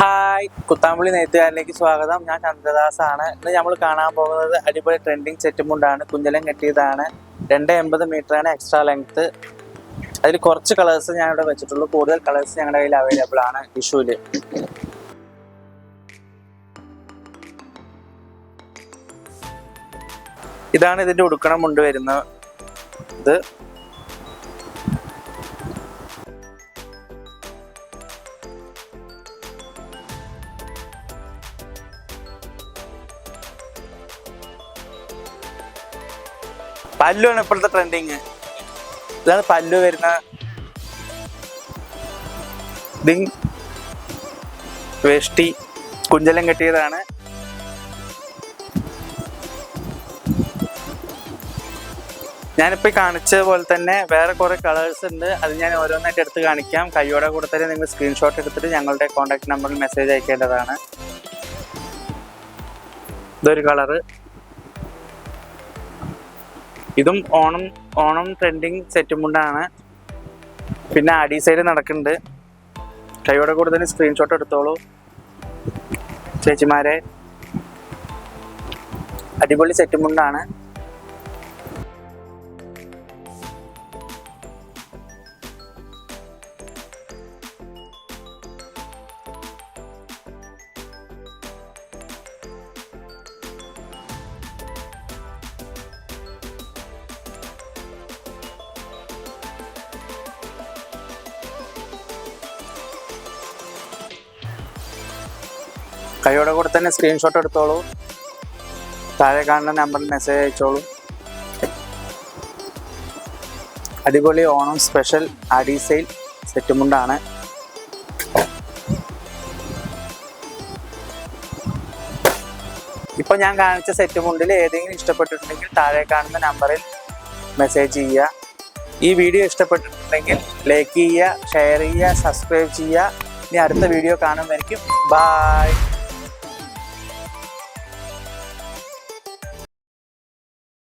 Hi Kuthampully നെയ്ത്തുകാരിലേക്ക് സ്വാഗതം. ഞാൻ ചന്ദ്രദാസ് ആണ് ഇന്ന് നമ്മൾ കാണാൻ പോകുന്നത് അടിപൊളി ട്രെൻഡിങ് സെറ്റുമുണ്ടാണ് കുഞ്ചലം കെട്ടിയതാണ്. രണ്ട് എൺപത് ആണ് എക്സ്ട്രാ ലെങ്ത് അതിൽ കുറച്ച് കളേഴ്സ് ഞാൻ ഇവിടെ വെച്ചിട്ടുള്ളൂ. കൂടുതൽ കളേഴ്സ് ഞങ്ങളുടെ കയ്യിൽ അവൈലബിൾ ആണ് വിഷുവിൽ ഇതാണ് ഇതിന്റെ ഉടുക്കണം മുണ്ട് വരുന്നത്. ഇത് പല്ലുവാണ് ഇപ്പോഴത്തെ ട്രെൻഡിങ് ഇതാണ് പല്ലു വരുന്ന വേഷ്ടി കുഞ്ചലം കെട്ടിയതാണ്. ഞാനിപ്പോൾ കാണിച്ച പോലെ തന്നെ വേറെ കുറേ കളേഴ്സ് ഉണ്ട്. അത് ഞാൻ ഓരോന്നായിട്ട് എടുത്ത് കാണിക്കാം. കയ്യോടെ തന്നെ നിങ്ങൾ സ്ക്രീൻഷോട്ട് എടുത്തിട്ട് ഞങ്ങളുടെ കോൺടാക്ട് നമ്പറിൽ മെസ്സേജ് അയക്കേണ്ടതാണ്. ഇതൊരു കളറ് ഇതും ഓണം ഓണം ട്രെൻഡിങ് സെറ്റും മുണ്ടാണ് പിന്നെ അടി സൈഡ് നടക്കുന്നുണ്ട്. കൈയോടെ കൂടെ തന്നെ സ്ക്രീൻഷോട്ട് എടുത്തോളൂ. ചേച്ചിമാരെ. അടിപൊളി സെറ്റും കൊണ്ടാണ്. കൈയോടെ കൂടെ തന്നെ സ്ക്രീൻഷോട്ട് എടുത്തോളൂ. താഴെ കാണുന്ന നമ്പറിൽ മെസ്സേജ് അയച്ചോളൂ. അടിപൊളി ഓണം സ്പെഷ്യൽ അടി സെയിൽ സെറ്റുമുണ്ടാണ്. ഇപ്പൊ ഞാൻ കാണിച്ച സെറ്റ് മുണ്ടിൽ ഏതെങ്കിലും ഇഷ്ടപ്പെട്ടിട്ടുണ്ടെങ്കിൽ താഴെ കാണുന്ന നമ്പറിൽ മെസ്സേജ് ചെയ്യുക. ഈ വീഡിയോ ഇഷ്ടപ്പെട്ടിട്ടുണ്ടെങ്കിൽ ലൈക്ക് ചെയ്യുക ഷെയർ ചെയ്യുക സബ്സ്ക്രൈബ് ചെയ്യുക. ഇനി അടുത്ത വീഡിയോ കാണുമായിരിക്കും ബായ്